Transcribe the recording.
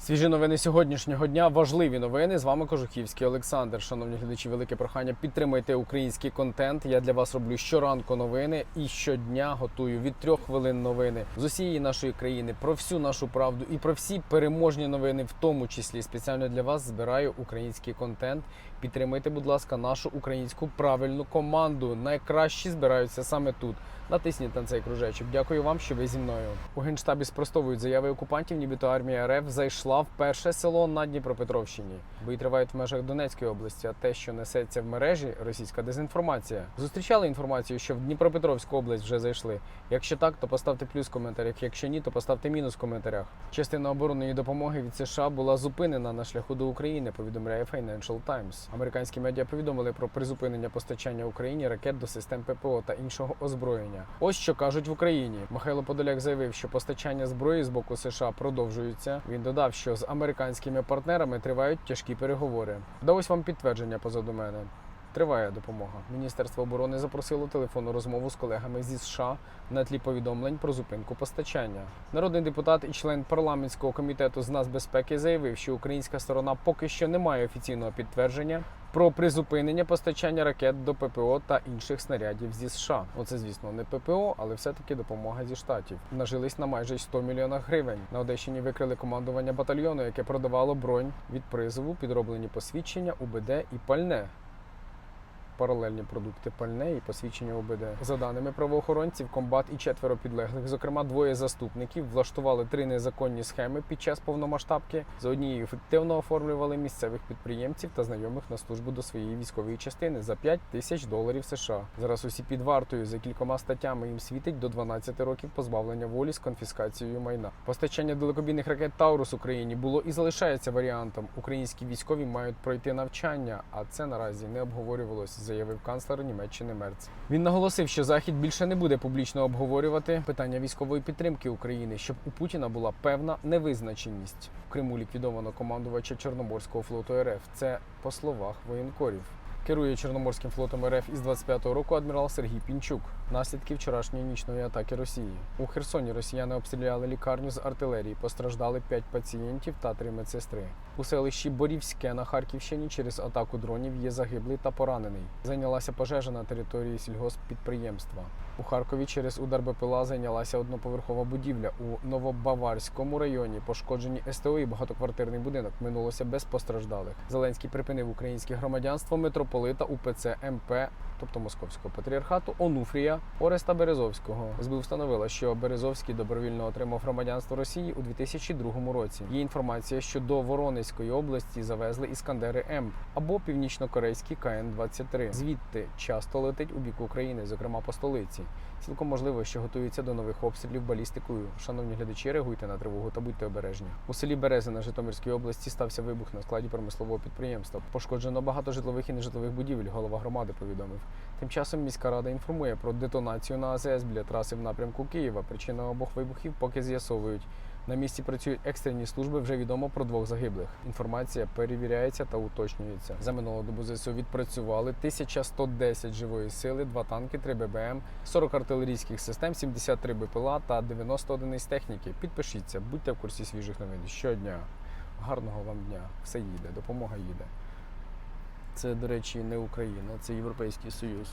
Свіжі новини сьогоднішнього дня. Важливі новини. З вами Кожухівський Олександр. Шановні глядачі, велике прохання. Підтримайте український контент. Я для вас роблю щоранку новини і щодня готую від трьох хвилин новини з усієї нашої країни про всю нашу правду і про всі переможні новини, в тому числі спеціально для вас збираю український контент. Підтримайте, будь ласка, нашу українську правильну команду. Найкращі збираються саме тут. Натисніть на цей кружечок. Дякую вам, що ви зі мною. У генштабі спростовують заяви окупантів, нібито армія РФ зайшла в перше село на Дніпропетровщині. Бої тривають в межах Донецької області. А те, що несеться в мережі, російська дезінформація. Зустрічали інформацію, що в Дніпропетровську область вже зайшли. Якщо так, то поставте плюс в коментарях. Якщо ні, то поставте мінус в коментарях. Частина оборонної допомоги від США була зупинена на шляху до України. Повідомляє Financial Times. Американські медіа повідомили про призупинення постачання Україні ракет до систем ППО та іншого озброєння. Ось що кажуть в Україні. Михайло Подоляк заявив, що постачання зброї з боку США продовжуються. Він додав, що з американськими партнерами тривають тяжкі переговори. Да ось вам підтвердження позаду мене. Триває допомога. Міністерство оборони запросило телефонну розмову з колегами зі США на тлі повідомлень про зупинку постачання. Народний депутат і член парламентського комітету з нацбезпеки заявив, що українська сторона поки що не має офіційного підтвердження про призупинення постачання ракет до ППО та інших снарядів зі США. Оце, звісно, не ППО, але все-таки допомога зі штатів. Нажились на майже 100 мільйонах гривень. На Одещині викрили командування батальйону, яке продавало бронь від призову, підроблені посвідчення, УБД і пальне паралельні продукти пальне і посвідчення ОБД. За даними правоохоронців, комбат і четверо підлеглих, зокрема двоє заступників, влаштували три незаконні схеми під час повномасштабки. За однією ефективно оформлювали місцевих підприємців та знайомих на службу до своєї військової частини за 5 тисяч доларів США. Зараз усі під вартою за кількома статтями їм світить до 12 років позбавлення волі з конфіскацією майна. Постачання далекобійних ракет Таурус Україні було і залишається варіантом. Українські військові мають пройти навчання, а це наразі не обговорювалось заявив канцлер Німеччини Мерц. Він наголосив, що захід більше не буде публічно обговорювати питання військової підтримки України, щоб у Путіна була певна невизначеність. В Криму ліквідовано командувача Чорноморського флоту РФ. Це по словах воєнкорів. Керує Чорноморським флотом РФ із 25-го року адмірал Сергій Пінчук. Наслідки вчорашньої нічної атаки Росії. У Херсоні росіяни обстріляли лікарню з артилерії. Постраждали 5 пацієнтів та 3 медсестри. У селищі Борівське на Харківщині через атаку дронів є загиблий та поранений. Зайнялася пожежа на території сільгосппідприємства. У Харкові через удар БПЛА зайнялася одноповерхова будівля. У Новобаварському районі пошкоджені СТО і багатоквартирний будинок. Минулося без постраждалих. Зеленський припинив українське громадянство митрополита УПЦ МП, тобто Московського патріархату, Онуфрія Ореста Березовського. СБУ встановила, що Березовський добровільно отримав громадянство Росії у 2002 році. Є інформація, що до Воронезької області завезли іскандери М або північно-корейські КН-23. Звідти часто летить у бік України, зокрема по столиці. Цілком можливо, що готуються до нових обстрілів балістикою. Шановні глядачі, реагуйте на тривогу та будьте обережні. У селі Берези на Житомирській області стався вибух на складі промислового підприємства. Пошкоджено багато житлових і нежитлових будівель. Голова громади повідомив. Тим часом міська рада інформує про детонацію на АЗС біля траси в напрямку Києва. Причина обох вибухів поки з'ясовують. На місці працюють екстрені служби. Вже відомо про двох загиблих. Інформація перевіряється та уточнюється. За минулу добу ЗСУ відпрацювали 1110 живої сили, 2 танки, 3 ББМ, 40 артилерійських систем, 73 БПЛА та 90 одиниць техніки. Підпишіться, будьте в курсі свіжих новин щодня. Гарного вам дня! Все їде, допомога їде. Це, до речі, не Україна, це Європейський Союз.